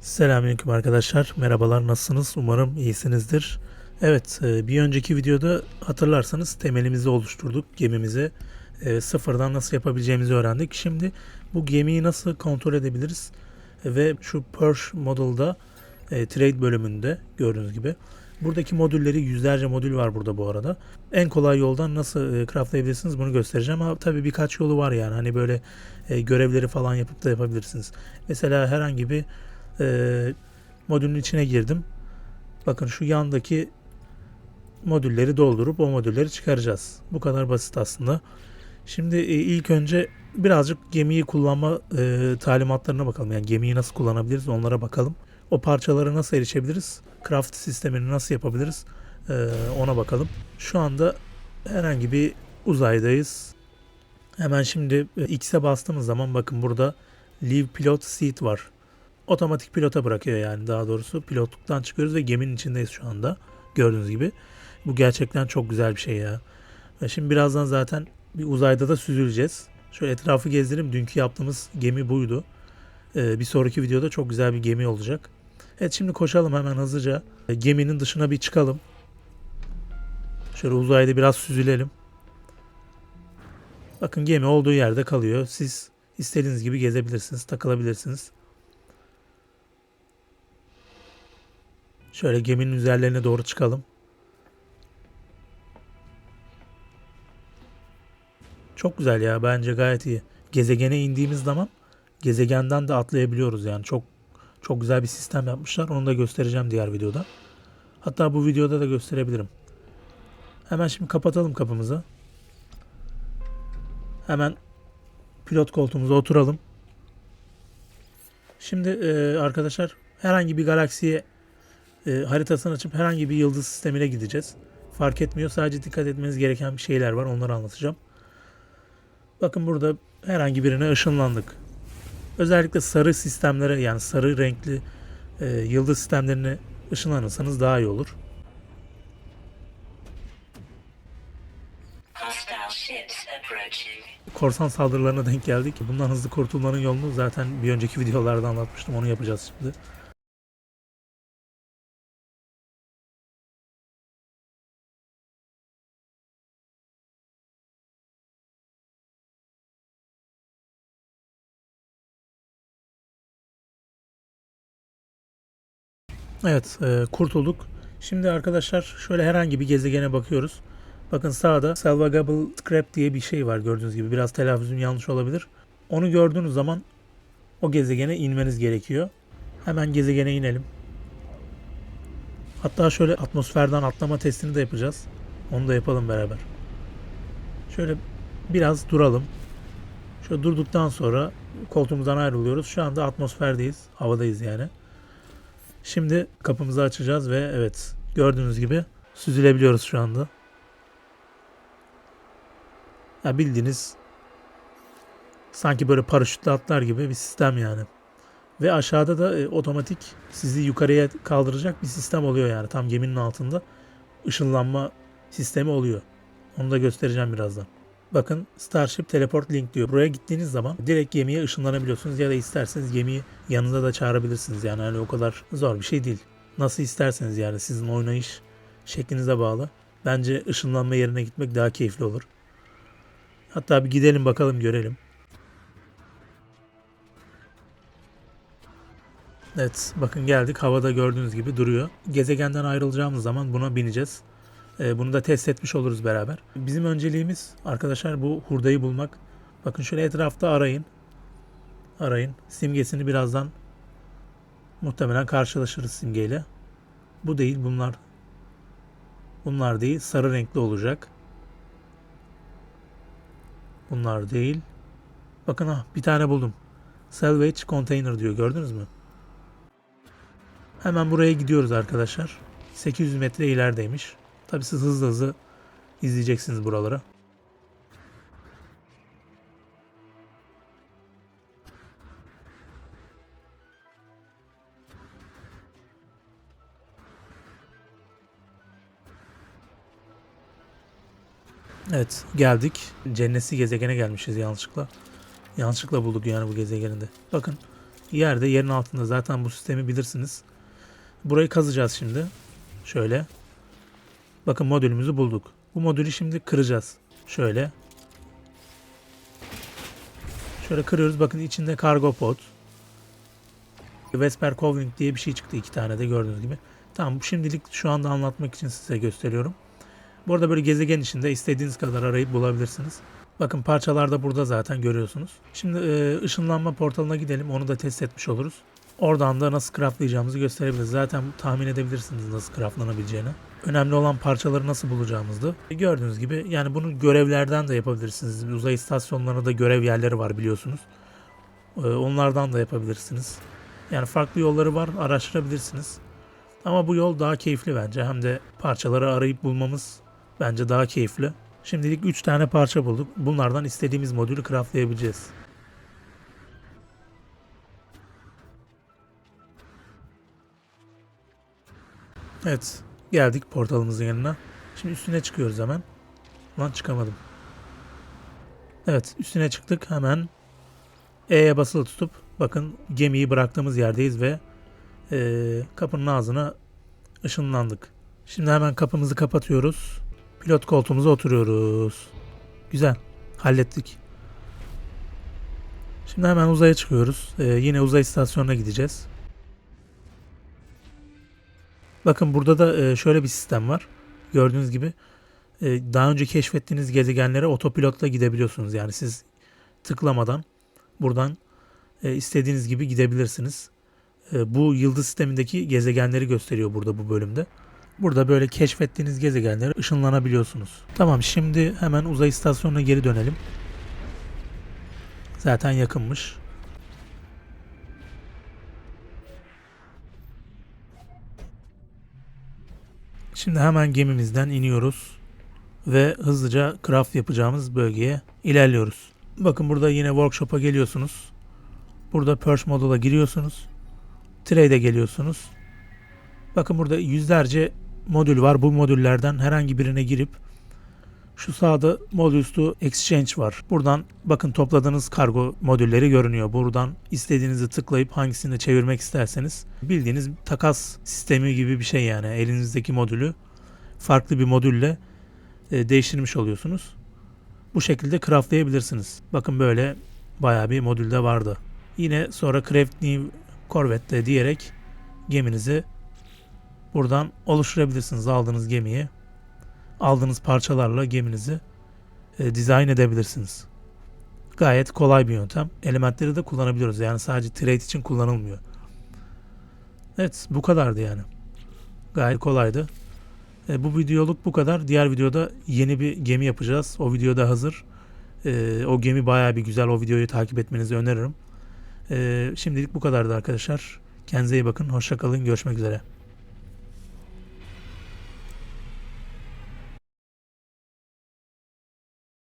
Selamünaleyküm arkadaşlar. Merhabalar nasılsınız? Umarım iyisinizdir. Evet e, bir önceki videoda hatırlarsanız temelimizi oluşturduk. Gemimizi e, sıfırdan nasıl yapabileceğimizi öğrendik. Şimdi bu gemiyi nasıl kontrol edebiliriz? Ve şu Perch Model'da e, Trade bölümünde gördüğünüz gibi buradaki modülleri yüzlerce modül var burada bu arada. En kolay yoldan nasıl craftlayabilirsiniz bunu göstereceğim. Ama tabii birkaç yolu var yani. Hani böyle görevleri falan yapıp da yapabilirsiniz. Mesela herhangi bir e, modülün içine girdim. Bakın şu yandaki modülleri doldurup o modülleri çıkaracağız. Bu kadar basit aslında. Şimdi e, ilk önce birazcık gemiyi kullanma e, talimatlarına bakalım. Yani gemiyi nasıl kullanabiliriz onlara bakalım. O parçalara nasıl erişebiliriz? Craft sistemini nasıl yapabiliriz? E, ona bakalım. Şu anda herhangi bir uzaydayız. Hemen şimdi e, X'e bastığımız zaman bakın burada Leave Pilot Seat var otomatik pilota bırakıyor yani daha doğrusu pilotluktan çıkıyoruz ve geminin içindeyiz şu anda gördüğünüz gibi. Bu gerçekten çok güzel bir şey ya. Ve şimdi birazdan zaten bir uzayda da süzüleceğiz. Şöyle etrafı gezdireyim. Dünkü yaptığımız gemi buydu. Ee, bir sonraki videoda çok güzel bir gemi olacak. Evet şimdi koşalım hemen hızlıca. Ee, Geminin dışına bir çıkalım. Şöyle uzayda biraz süzülelim. Bakın gemi olduğu yerde kalıyor. Siz istediğiniz gibi gezebilirsiniz, takılabilirsiniz. Şöyle geminin üzerlerine doğru çıkalım. Çok güzel ya bence gayet iyi. Gezegene indiğimiz zaman gezegenden de atlayabiliyoruz yani çok çok güzel bir sistem yapmışlar. Onu da göstereceğim diğer videoda. Hatta bu videoda da gösterebilirim. Hemen şimdi kapatalım kapımızı. Hemen pilot koltuğumuza oturalım. Şimdi e, arkadaşlar herhangi bir galaksiye e, haritasını açıp herhangi bir yıldız sistemine gideceğiz. Fark etmiyor. Sadece dikkat etmeniz gereken şeyler var. Onları anlatacağım. Bakın burada herhangi birine ışınlandık. Özellikle sarı sistemlere yani sarı renkli e, yıldız sistemlerine ışınlanırsanız daha iyi olur. Korsan saldırılarına denk geldik. Bundan hızlı kurtulmanın yolunu zaten bir önceki videolarda anlatmıştım. Onu yapacağız şimdi. Evet, e, kurtulduk. Şimdi arkadaşlar şöyle herhangi bir gezegene bakıyoruz. Bakın sağda Salvagable Scrap diye bir şey var gördüğünüz gibi. Biraz telaffuzum yanlış olabilir. Onu gördüğünüz zaman o gezegene inmeniz gerekiyor. Hemen gezegene inelim. Hatta şöyle atmosferden atlama testini de yapacağız. Onu da yapalım beraber. Şöyle biraz duralım. Şöyle durduktan sonra koltuğumuzdan ayrılıyoruz. Şu anda atmosferdeyiz. Havadayız yani. Şimdi kapımızı açacağız ve evet gördüğünüz gibi süzülebiliyoruz şu anda. Ya bildiğiniz sanki böyle paraşütle atlar gibi bir sistem yani. Ve aşağıda da e, otomatik sizi yukarıya kaldıracak bir sistem oluyor yani. Tam geminin altında ışınlanma sistemi oluyor. Onu da göstereceğim birazdan. Bakın Starship Teleport Link diyor. Buraya gittiğiniz zaman direkt gemiye ışınlanabiliyorsunuz ya da isterseniz gemiyi yanınıza da çağırabilirsiniz. Yani hani o kadar zor bir şey değil. Nasıl isterseniz yani sizin oynayış şeklinize bağlı. Bence ışınlanma yerine gitmek daha keyifli olur. Hatta bir gidelim bakalım görelim. Evet bakın geldik havada gördüğünüz gibi duruyor. Gezegenden ayrılacağımız zaman buna bineceğiz. Ee, bunu da test etmiş oluruz beraber. Bizim önceliğimiz arkadaşlar bu hurdayı bulmak. Bakın şöyle etrafta arayın. Arayın. Simgesini birazdan muhtemelen karşılaşırız simgeyle. Bu değil bunlar. Bunlar değil sarı renkli olacak. Bunlar değil. Bakın ha bir tane buldum. Salvage container diyor gördünüz mü? Hemen buraya gidiyoruz arkadaşlar. 800 metre ilerideymiş. Tabi siz hızlı hızlı izleyeceksiniz buraları. Evet geldik. Cennetsi gezegene gelmişiz yanlışlıkla. Yanlışlıkla bulduk yani bu gezegeninde. Bakın yerde yerin altında zaten bu sistemi bilirsiniz. Burayı kazacağız şimdi. Şöyle. Bakın modülümüzü bulduk. Bu modülü şimdi kıracağız. Şöyle. Şöyle kırıyoruz. Bakın içinde kargo pod. Vesper Covering diye bir şey çıktı iki tane de gördüğünüz gibi. Tamam şimdilik şu anda anlatmak için size gösteriyorum. Bu arada böyle gezegen içinde istediğiniz kadar arayıp bulabilirsiniz. Bakın parçalar da burada zaten görüyorsunuz. Şimdi e, ışınlanma portalına gidelim. Onu da test etmiş oluruz. Oradan da nasıl craftlayacağımızı gösterebiliriz. Zaten tahmin edebilirsiniz nasıl craftlanabileceğini. Önemli olan parçaları nasıl bulacağımızdı. Gördüğünüz gibi yani bunu görevlerden de yapabilirsiniz. Uzay istasyonlarında da görev yerleri var biliyorsunuz. E, onlardan da yapabilirsiniz. Yani farklı yolları var araştırabilirsiniz. Ama bu yol daha keyifli bence. Hem de parçaları arayıp bulmamız bence daha keyifli. Şimdilik 3 tane parça bulduk. Bunlardan istediğimiz modülü craftlayabileceğiz. Evet. Geldik portalımızın yanına. Şimdi üstüne çıkıyoruz hemen. Lan çıkamadım. Evet üstüne çıktık hemen. E'ye basılı tutup bakın gemiyi bıraktığımız yerdeyiz ve eee, kapının ağzına ışınlandık. Şimdi hemen kapımızı kapatıyoruz. Pilot koltuğumuza oturuyoruz. Güzel. Hallettik. Şimdi hemen uzaya çıkıyoruz. Ee, yine uzay istasyonuna gideceğiz. Bakın burada da e, şöyle bir sistem var. Gördüğünüz gibi e, daha önce keşfettiğiniz gezegenlere otopilotla gidebiliyorsunuz. Yani siz tıklamadan buradan e, istediğiniz gibi gidebilirsiniz. Bu yıldız sistemindeki gezegenleri gösteriyor burada bu bölümde. Burada böyle keşfettiğiniz gezegenlere ışınlanabiliyorsunuz. Tamam şimdi hemen uzay istasyonuna geri dönelim. Zaten yakınmış. Şimdi hemen gemimizden iniyoruz ve hızlıca craft yapacağımız bölgeye ilerliyoruz. Bakın burada yine workshop'a geliyorsunuz. Burada Purge Module'a giriyorsunuz. Trade'e geliyorsunuz. Bakın burada yüzlerce modül var. Bu modüllerden herhangi birine girip şu sağda Modules to Exchange var. Buradan bakın topladığınız kargo modülleri görünüyor. Buradan istediğinizi tıklayıp hangisini çevirmek isterseniz bildiğiniz takas sistemi gibi bir şey yani. Elinizdeki modülü farklı bir modülle e, değiştirmiş oluyorsunuz. Bu şekilde craftlayabilirsiniz. Bakın böyle bayağı bir modülde vardı. Yine sonra Craft New Corvette diyerek geminizi Buradan oluşturabilirsiniz aldığınız gemiyi. Aldığınız parçalarla geminizi e, dizayn edebilirsiniz. Gayet kolay bir yöntem. Elementleri de kullanabiliyoruz. Yani sadece trade için kullanılmıyor. Evet bu kadardı yani. Gayet kolaydı. E, bu videoluk bu kadar. Diğer videoda yeni bir gemi yapacağız. O videoda hazır. E, o gemi bayağı bir güzel. O videoyu takip etmenizi öneririm. E, şimdilik bu kadardı arkadaşlar. Kendinize iyi bakın. Hoşça kalın. Görüşmek üzere.